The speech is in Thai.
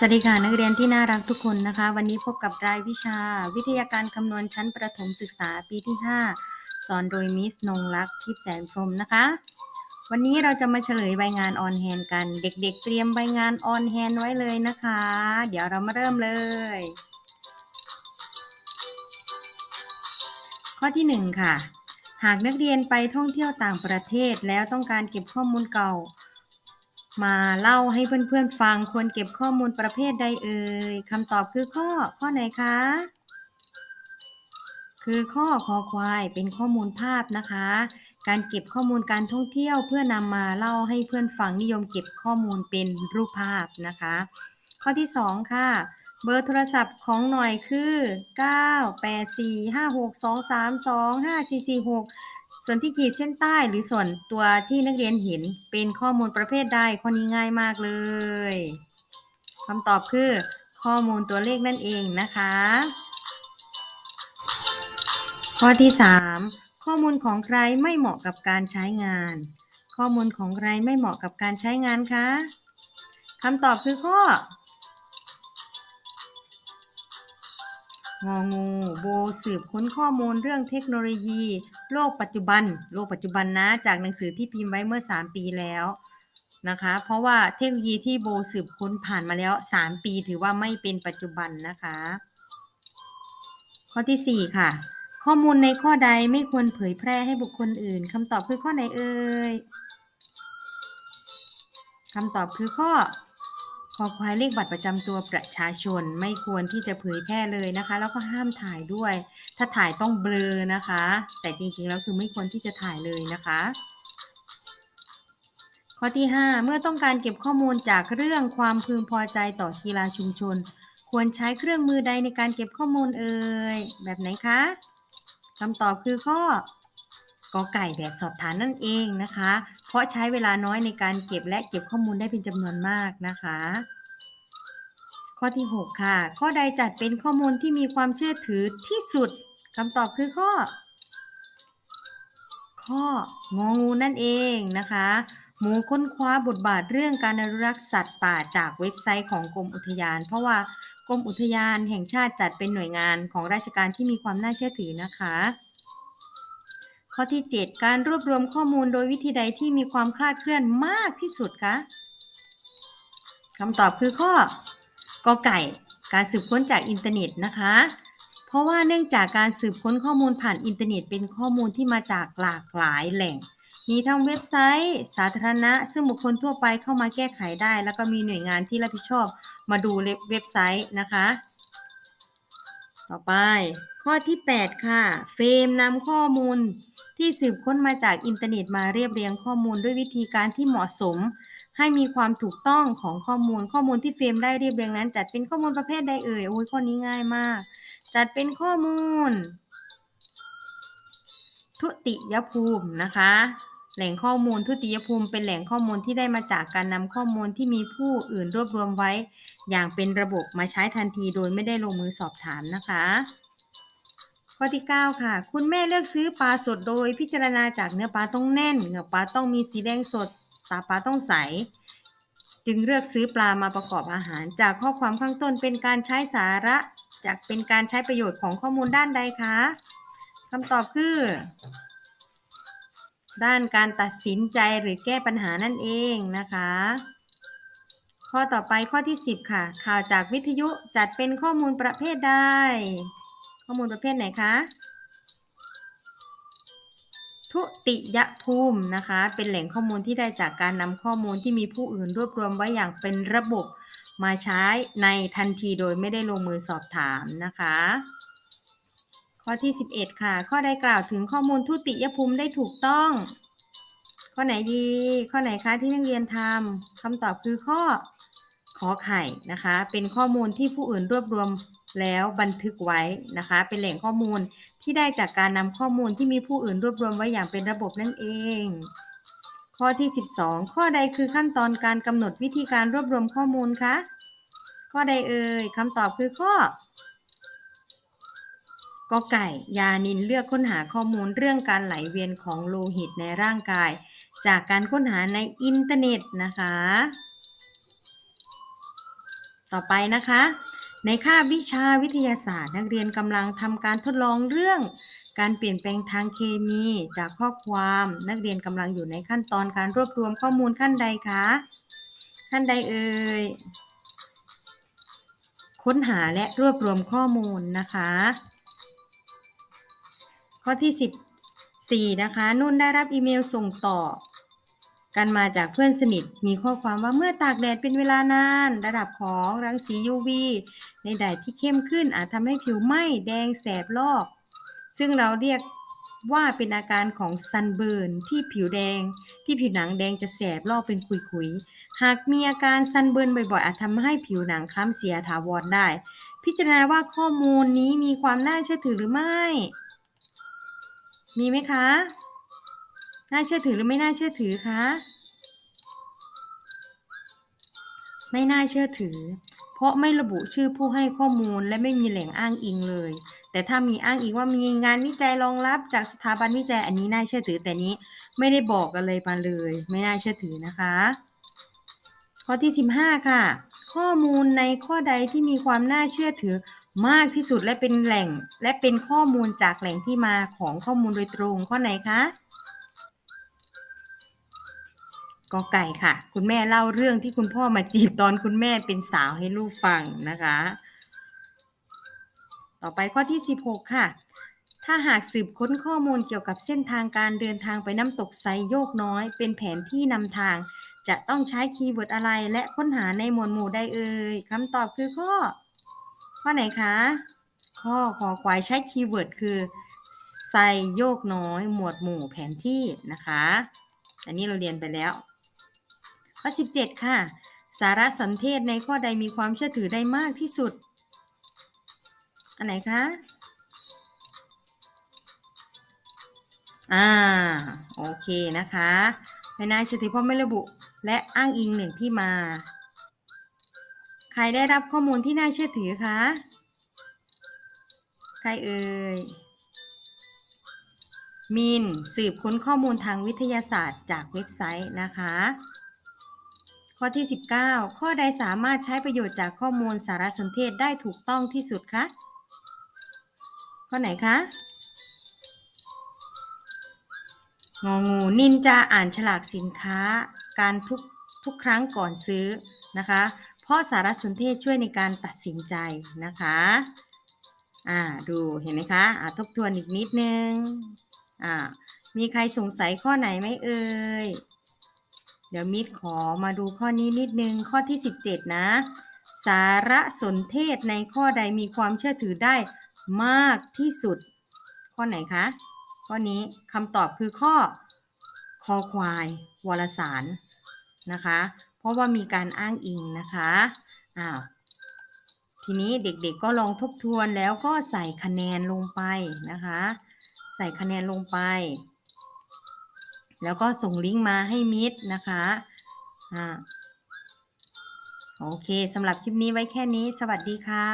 สวัสดีค่ะนักเรียนที่น่ารักทุกคนนะคะ วันนี้พบกับรายวิชา วิทยาการคำนวณชั้นประถมศึกษาปีที่ 5 สอนโดยมิสนงรักทิพแสนพรมนะคะ วันนี้เราจะมาเฉลยใบงานออนแฮนกัน เด็กๆ เตรียมใบงานออนแฮนไว้เลยนะคะ เดี๋ยวเรามาเริ่มเลย ข้อที่ 1 ค่ะ หากนักเรียนไปท่องเที่ยวต่างประเทศแล้วต้องการเก็บข้อมูลเก่า มาเล่าให้เพื่อนๆฟังควรเก็บข้อมูลประเภทใดเอ่ยคำตอบคือข้อข้อไหนคะ คือข้อคอควายเป็นข้อมูลภาพนะคะ การเก็บข้อมูลการท่องเที่ยวเพื่อนำมาเล่าให้เพื่อนฟังนิยมเก็บข้อมูลเป็นรูปภาพนะคะ ข้อที่ 2 ค่ะ เบอร์โทรศัพท์ของหน่อยคือ 9 8 4 5 6 2 3 2 5 4 4 6 ส่วนที่ขีดเส้นใต้หรือส่วนตัวที่นักเรียนเห็นเป็นข้อมูลประเภทใดข้อนี้ง่ายมากเลยคำตอบคือ ข้อมูลตัวเลขนั่นเองนะคะ ข้อที่ 3 ข้อมูลของใครไม่เหมาะกับการใช้งาน ข้อมูลของใครไม่เหมาะกับการใช้งานคะคำตอบคือข้อ งองูโบสืบค้นข้อมูลเรื่องเทคโนโลยี โลกปัจจุบัน โลกปัจจุบันนะ จากหนังสือที่พิมพ์ไว้เมื่อ 3 ปีแล้วนะคะ เพราะว่าเทคโนโลยีที่โบสืบค้นผ่านมาแล้ว 3 ปีถือว่าไม่เป็นปัจจุบันนะคะ ข้อที่ 4 ค่ะ ข้อมูลในข้อใดไม่ควรเผยแพร่ให้บุคคลอื่นคำตอบคือข้อไหนเอ่ยคำตอบคือข้อ คอควายเลขบัตรประจำตัวประชาชนไม่ควรที่จะเผยแพร่เลยนะคะ แล้วก็ห้ามถ่ายด้วย ถ้าถ่ายต้องเบลอนะคะ แต่จริงๆแล้วคือไม่ควรที่จะถ่ายเลยนะคะ ข้อที่ 5 เมื่อต้องการเก็บข้อมูลจากเรื่องความพึงพอใจต่อกีฬาชุมชน ควรใช้เครื่องมือใดในการเก็บข้อมูลเอ่ยแบบไหนคะคำตอบคือข้อ กอไก่แบบสอบถามนั่นเองนะคะ เพราะใช้เวลาน้อยในการเก็บและเก็บข้อมูลได้เป็นจำนวนมากนะคะ ข้อที่ 6 ค่ะ ข้อใดจัดเป็นข้อมูลที่มีความเชื่อถือที่สุดคำตอบคือข้อ ข้ององูนั่นเองนะคะ หมูค้นคว้าบทบาทเรื่องการอนุรักษ์สัตว์ป่าจากเว็บไซต์ของกรมอุทยาน เพราะว่ากรมอุทยานแห่งชาติจัดเป็นหน่วยงานของราชการที่มีความน่าเชื่อถือนะคะ ข้อที่ 7 การรวบรวมข้อมูลโดยวิธีใดที่มีความคลาดเคลื่อนมากที่สุดคะคำตอบคือข้อกอไก่ การสืบค้นจากอินเทอร์เน็ตนะคะ เพราะว่าเนื่องจากการสืบค้นข้อมูลผ่านอินเทอร์เน็ต เป็นข้อมูลที่มาจากหลากหลายแหล่ง มีทั้งเว็บไซต์ สาธารณะ ซึ่งบุคคลทั่วไปเข้ามาแก้ไขได้ แล้วก็มีหน่วยงานที่รับผิดชอบมาดูเว็บไซต์นะคะ ต่อไป ข้อที่ 8 ค่ะ เฟรมนำข้อมูลที่สืบค้นมาจากอินเทอร์เน็ตมาเรียบเรียงข้อมูลด้วยวิธีการที่เหมาะสม ให้มีความถูกต้องของข้อมูล ข้อมูลที่เฟรมได้เรียบเรียงนั้น จัดเป็นข้อมูลประเภทใดเอ่ยโอ้ยข้อนี้ง่ายมาก จัดเป็นข้อมูล ทุติยภูมินะคะ แหล่งข้อมูลทุติยภูมิเป็นแหล่งข้อมูลที่ได้มาจากการนำข้อมูลที่มีผู้อื่นรวบรวมไว้ อย่างเป็นระบบมาใช้ทันทีโดยไม่ได้ลงมือสอบถามนะคะ ข้อที่ 9 ค่ะ คุณแม่เลือกซื้อปลาสดโดยพิจารณาจากเนื้อปลาต้องแน่นเนื้อปลาต้องมีสีแดงสด ตาปลาต้องใส จึงเลือกซื้อปลามาประกอบอาหาร จากข้อความข้างต้นเป็นการใช้สาระ จากเป็นการใช้ประโยชน์ของข้อมูลด้านใดคะคำตอบคือ ด้านการตัดสินใจหรือแก้ปัญหานั่นเองนะคะข้อต่อไปข้อที่ 10 ค่ะ ข่าวจากวิทยุจัดเป็นข้อมูลประเภทใด ข้อมูลประเภทไหนคะ ทุติยภูมินะคะ เป็นแหล่งข้อมูลที่ได้จากการนำข้อมูลที่มีผู้อื่นรวบรวมไว้อย่างเป็นระบบมาใช้ในทันทีโดยไม่ได้ลงมือสอบถามนะคะ ข้อที่ 11 ค่ะ ข้อใดกล่าวถึงข้อมูลทุติยภูมิได้ถูกต้อง ข้อไหนดี ข้อไหนคะที่นักเรียนทำคำตอบคือข้อ ขอไข่นะคะ เป็นข้อมูลที่ผู้อื่นรวบรวมแล้วบันทึกไว้นะคะ เป็นแหล่งข้อมูลที่ได้จากการนำข้อมูลที่มีผู้อื่นรวบรวมไว้อย่างเป็นระบบนั่นเอง ข้อที่ 12 ข้อใดคือขั้นตอนการกำหนดวิธีการรวบรวมข้อมูลคะข้อใดเอ่ยคำตอบคือข้อกอไก่ ยานินเลือกค้นหาข้อมูลเรื่องการไหลเวียนของโลหิตในร่างกาย จากการค้นหาในอินเทอร์เน็ตนะคะ ต่อไปนะคะ ในคาบวิชาวิทยาศาสตร์ นักเรียนกำลังทำการทดลองเรื่องการเปลี่ยนแปลงทางเคมีจากข้อความ นักเรียนกำลังอยู่ในขั้นตอนการรวบรวมข้อมูลขั้นใดคะขั้นใดเอ่ยค้นหาและรวบรวมข้อมูลนะคะ ข้อที่ 14 นะคะ นุ่นได้รับอีเมลส่งต่อ กันมาจากเพื่อนสนิท มีข้อความว่าเมื่อตากแดดเป็นเวลานาน ระดับของรังสี UV ในแดดที่เข้มขึ้นอาจทำให้ผิวไหม้แดงแสบลอก ซึ่งเราเรียกว่าเป็นอาการของซันเบิร์นที่ผิวแดง ที่ผิวหนังแดงจะแสบลอกเป็นขุยๆ หากมีอาการซันเบิร์นบ่อยๆ อาจทำให้ผิวหนังคล้ำเสียถาวรได้ พิจารณาว่าข้อมูลนี้มีความน่าเชื่อถือหรือไม่ มีไหมคะ น่าเชื่อถือหรือไม่น่าเชื่อถือคะ ไม่น่าเชื่อถือ เพราะไม่ระบุชื่อผู้ให้ข้อมูลและไม่มีแหล่งอ้างอิงเลย แต่ถ้ามีอ้างอิงว่ามีงานวิจัยรองรับจากสถาบันวิจัยอันนี้น่าเชื่อถือ แต่นี้ไม่ได้บอกกันเลยมาเลย ไม่น่าเชื่อถือนะคะ ข้อที่ 15 ค่ะ ข้อมูลในข้อใดที่มีความน่าเชื่อถือมากที่สุดและเป็นแหล่งและเป็นข้อมูลจากแหล่งที่มาของข้อมูลโดยตรงข้อไหนคะ กอไก่ค่ะ คุณแม่เล่าเรื่องที่คุณพ่อมาจีบตอนคุณแม่เป็นสาวให้ลูกฟังนะคะ ต่อไปข้อที่ 16 ค่ะ ถ้าหากสืบค้นข้อมูลเกี่ยวกับเส้นทางการเดินทางไปน้ำตกไซโยกน้อย เป็นแผนที่นำทาง จะต้องใช้คีย์เวิร์ดอะไร และค้นหาในหมวดหมู่ใดเอ่ยคำตอบคือข้อ ข้อไหนคะ ข้อขอควายใช้คีย์เวิร์ดคือไซโยกน้อย หมวดหมู่แผนที่นะคะ อันนี้เราเรียนไปแล้ว ข้อ 17 ค่ะ สารสนเทศในข้อใดมีความเชื่อถือได้มากที่สุด อันไหนคะ อ่า โอเคนะคะไม่น่าเชื่อถือเพราะไม่ระบุ และอ้างอิงหนึ่งที่มา ใครได้รับข้อมูลที่น่าเชื่อถือคะ ใครเอ่ยมินสืบค้นข้อมูลทางวิทยาศาสตร์จากเว็บไซต์นะคะ ข้อที่ 19 ข้อใดสามารถใช้ประโยชน์จากข้อมูลสารสนเทศได้ถูกต้องที่สุดคะ ข้อไหนคะ งองูนินจาอ่านฉลากสินค้า การทุกทุกครั้งก่อนซื้อนะคะ เพราะสารสนเทศช่วยในการตัดสินใจนะคะอ่าดูเห็นไหมคะอ่าทบทวนอีกนิดนึงอ่ามีใครสงสัยข้อไหนไหมเอ่ย เดี๋ยวมิดขอมาดูข้อนี้นิดนึง ข้อที่ 17 นะ สารสนเทศในข้อใดมีความเชื่อถือได้มากที่สุด ข้อไหนคะ ข้อนี้คำตอบคือข้อคอควายวารสารนะคะ เพราะว่ามีการอ้างอิงนะคะอ้าวทีนี้เด็กๆก็ลองทบทวนแล้วก็ใส่คะแนนลงไปนะคะ ใส่คะแนนลงไป แล้วก็ส่งลิงก์มาให้มิดนะคะอ่าโอเคสำหรับคลิปนี้ไว้แค่นี้ สวัสดีค่ะ